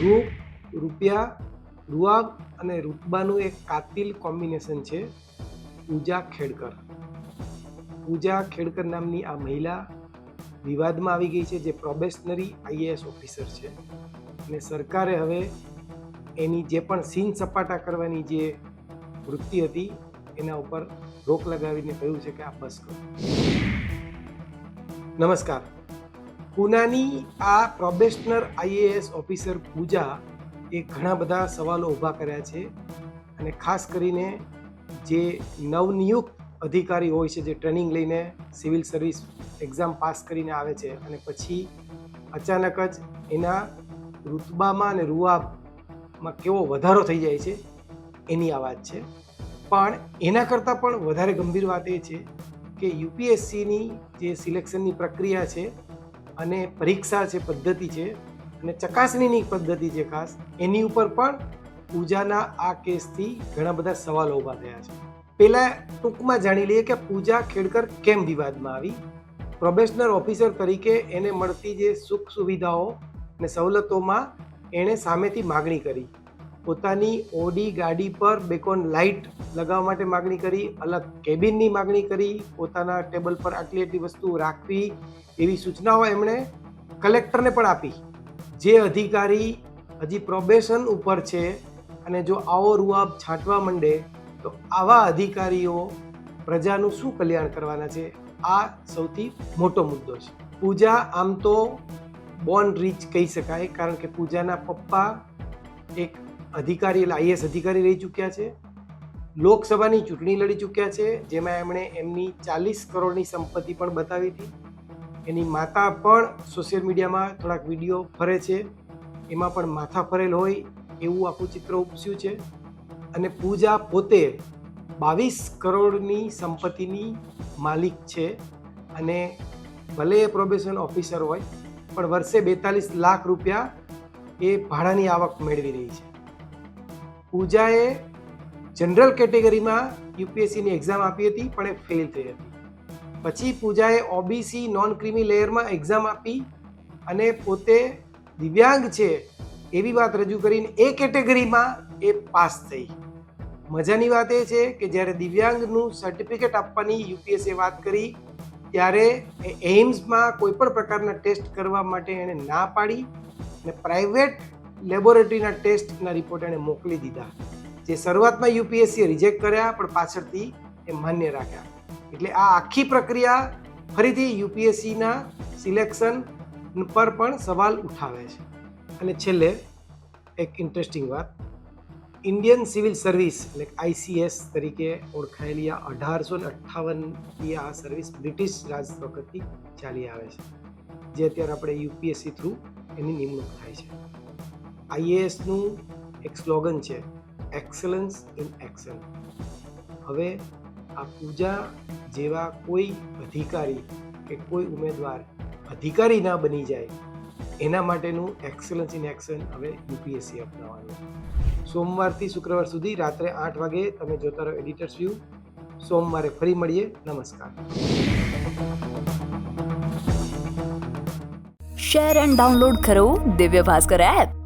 રૂપ રૂપિયા રૂઆબ અને રૂતબાનું એક કાતિલ કોમ્બિનેશન છે પૂજા ખેડકર. પૂજા ખેડકર નામની આ મહિલા વિવાદમાં આવી ગઈ છે જે પ્રોબેશનરી આઈએએસ ઓફિસર છે અને સરકારે હવે એની જે પણ સીન સપાટા કરવાની જે વૃત્તિ હતી એના ઉપર રોક લગાવીને કહ્યું છે કે આ બસ કરો. નમસ્કાર. પૂનાની આ પ્રોબેશનર આઈએએસ ઓફિસર પૂજા એ ઘણા બધા સવાલો ઊભા કર્યા છે અને ખાસ કરીને જે નવનિયુક્ત અધિકારી હોય છે, જે ટ્રેનિંગ લઈને સિવિલ સર્વિસ એક્ઝામ પાસ કરીને આવે છે અને પછી અચાનક જ એના રુતબામાં અને રૂઆબમાં કેવો વધારો થઈ જાય છે, એની આ વાત છે. પણ એના કરતાં પણ વધારે ગંભીર વાત એ છે કે યુપીએસસીની જે સિલેક્શનની પ્રક્રિયા છે અને પરીક્ષા છે પદ્ધતિ છે અને ચકાસણીની પદ્ધતિ છે ખાસ, એની ઉપર પણ પૂજાના આ કેસથી ઘણા બધા સવાલો ઊભા થયા છે. પહેલાં ટૂંકમાં જાણી લઈએ કે પૂજા ખેડકર કેમ વિવાદમાં આવી? પ્રોબેશનર ઓફિસર તરીકે એને મળતી જે સુખ સુવિધાઓ અને સવલતોમાં એણે સામેથી માગણી કરી. પોતાની ઓડી ગાડી પર બેકોન લાઇટ લગાવવા માટે માગણી કરી, અલગ કેબિનની માગણી કરી, પોતાના ટેબલ પર આટલી આટલી વસ્તુ રાખવી એવી સૂચનાઓ એમણે કલેક્ટરને પણ આપી. જે અધિકારી હજી પ્રોબેશન ઉપર છે અને જો આવો રૂઆબ છાંટવા માંડે, તો આવા અધિકારીઓ પ્રજાનું શું કલ્યાણ કરવાના છે? આ સૌથી મોટો મુદ્દો છે. પૂજા આમ તો બોર્ન રીચ કહી શકાય, કારણ કે પૂજાના પપ્પા એક અધિકારી એટલે આઈએસ અધિકારી રહી ચૂક્યા છે. લોકસભાની ચૂંટણી લડી ચૂક્યા છે, જેમાં એમણે એમની ચાલીસ કરોડની સંપત્તિ પણ બતાવી હતી. એની માતા પણ સોશિયલ મીડિયામાં થોડાક વીડિયો ફરે છે. એમાં પણ માથા ફરેલ હોય એવું આખું ચિત્ર ઉપસ્યું છે. અને પૂજા પોતે બાવીસ કરોડની સંપત્તિની માલિક છે. અને ભલે એ પ્રોબેશન ઓફિસર હોય, પણ વર્ષે બેતાલીસ લાખ રૂપિયા એ ભાડાની આવક મેળવી રહી છે. પૂજાએ જનરલ કેટેગરીમાં યુપીએસસીની એક્ઝામ આપી હતી, પણ એ ફેલ થઈ હતી. પછી પૂજાએ ઓબીસી નોન ક્રિમી લેયરમાં એક્ઝામ આપી અને પોતે દિવ્યાંગ છે એવી વાત રજૂ કરીને એ કેટેગરીમાં એ પાસ થઈ. મજાની વાત એ છે કે જ્યારે દિવ્યાંગનું સર્ટિફિકેટ આપવાની યુપીએસએ વાત કરી, ત્યારે એ એઇમ્સમાં કોઈપણ પ્રકારના ટેસ્ટ કરવા માટે એણે ના પાડી અને પ્રાઇવેટ લેબોરેટરીના ટેસ્ટના રિપોર્ટ એણે મોકલી દીધા. જે શરૂઆતમાં યુપીએસસીએ રિજેક્ટ કર્યા, પણ પાછળથી એ માન્ય રાખ્યા. એટલે આ આખી પ્રક્રિયા ફરીથી યુપીએસસીના સિલેક્શન પર પણ સવાલ ઉઠાવે છે. અને છેલ્લે એક ઇન્ટરેસ્ટિંગ વાત. ઇન્ડિયન સિવિલ સર્વિસ, એટલે આઈસીએસ તરીકે ઓળખાયેલી આ અઢારસો ને અઠ્ઠાવનની આ સર્વિસ બ્રિટિશ રાજ વખતથી ચાલી આવે છે. જે અત્યારે આપણે યુપીએસસી થ્રુ એની નિમણૂક થાય છે. આઈએએસનું એક સ્લોગન છે એક્સલન્સ ઇન એક્શન હવે આ પૂજા જેવા કોઈ અધિકારી કે કોઈ ઉમેદવાર અધિકારી ના બની જાય, એના માટેનું એક્સલન્સ ઇન એક્શન હવે યુપીએસસી અપનાવવાનું સોમવારથી શુક્રવાર સુધી રાત્રે આઠ વાગે તમે જોતા રહો એડિટર્સ વ્યૂ સોમવારે ફરી મળીએ. નમસ્કાર. શેર એન્ડ ડાઉનલોડ કરો દિવ્ય ભાસ્કર એપ